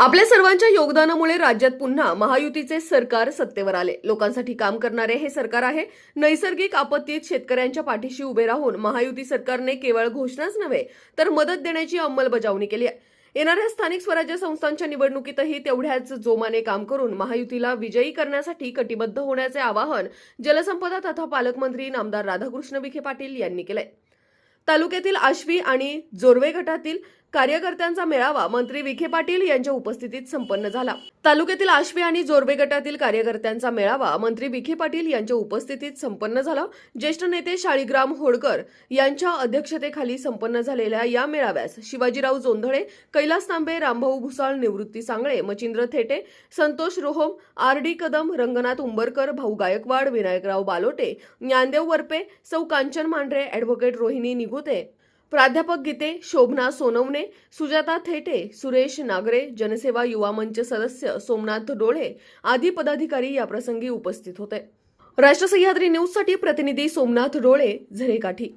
आपल्या सर्वांच्या योगदानामुळे राज्यात पुन्हा महायुतीचे सरकार सत्तेवर आले. लोकांसाठी काम करणारे हे सरकार आहे. नैसर्गिक आपत्तीत शेतकऱ्यांच्या पाठीशी उभे राहून महायुती सरकारने केवळ घोषणाच नव्हे तर मदत देण्याची अंमलबजावणी केली आहे. येणाऱ्या स्थानिक स्वराज्य संस्थांच्या निवडणुकीतही तेवढ्याच जोमाने काम करून महायुतीला विजयी करण्यासाठी कटिबद्ध होण्याचे आवाहन जलसंपदा तथा पालकमंत्री नामदार राधाकृष्ण विखे पाटील यांनी केलंय. तालुक्यातील आश्वी आणि जोरवे गटातील कार्यकर्त्यांचा मेळावा मंत्री विखे पाटील यांच्या उपस्थितीत संपन्न झाला. तालुक्यातील आश्वी आणि जोरवे गटातील कार्यकर्त्यांचा मेळावा मंत्री विखे पाटील यांच्या उपस्थितीत संपन्न झाला. ज्येष्ठ नेते शाळीग्राम होडकर यांच्या अध्यक्षतेखाली संपन्न झालेल्या या मेळाव्यास शिवाजीराव जोंधळे कैलास तांबे रामभाऊ भुसाळ निवृत्ती सांगळे मचिंद्र थेटे संतोष रोहोम आर डी कदम रंगनाथ उंबरकर भाऊ गायकवाड विनायकराव बालोटे ज्ञानदेव वरपे सौ कांचन मांढरे अॅडव्होकेट रोहिणी निगुते प्राध्यापक गीते शोभना सोनवणे सुजाता थेटे सुरेश नागरे जनसेवा युवा मंच सदस्य सोमनाथ डोळे आदी पदाधिकारी याप्रसंगी उपस्थित होते. राष्ट्र सह्याद्री न्यूजसाठी प्रतिनिधी सोमनाथ डोळे झरेकाठी.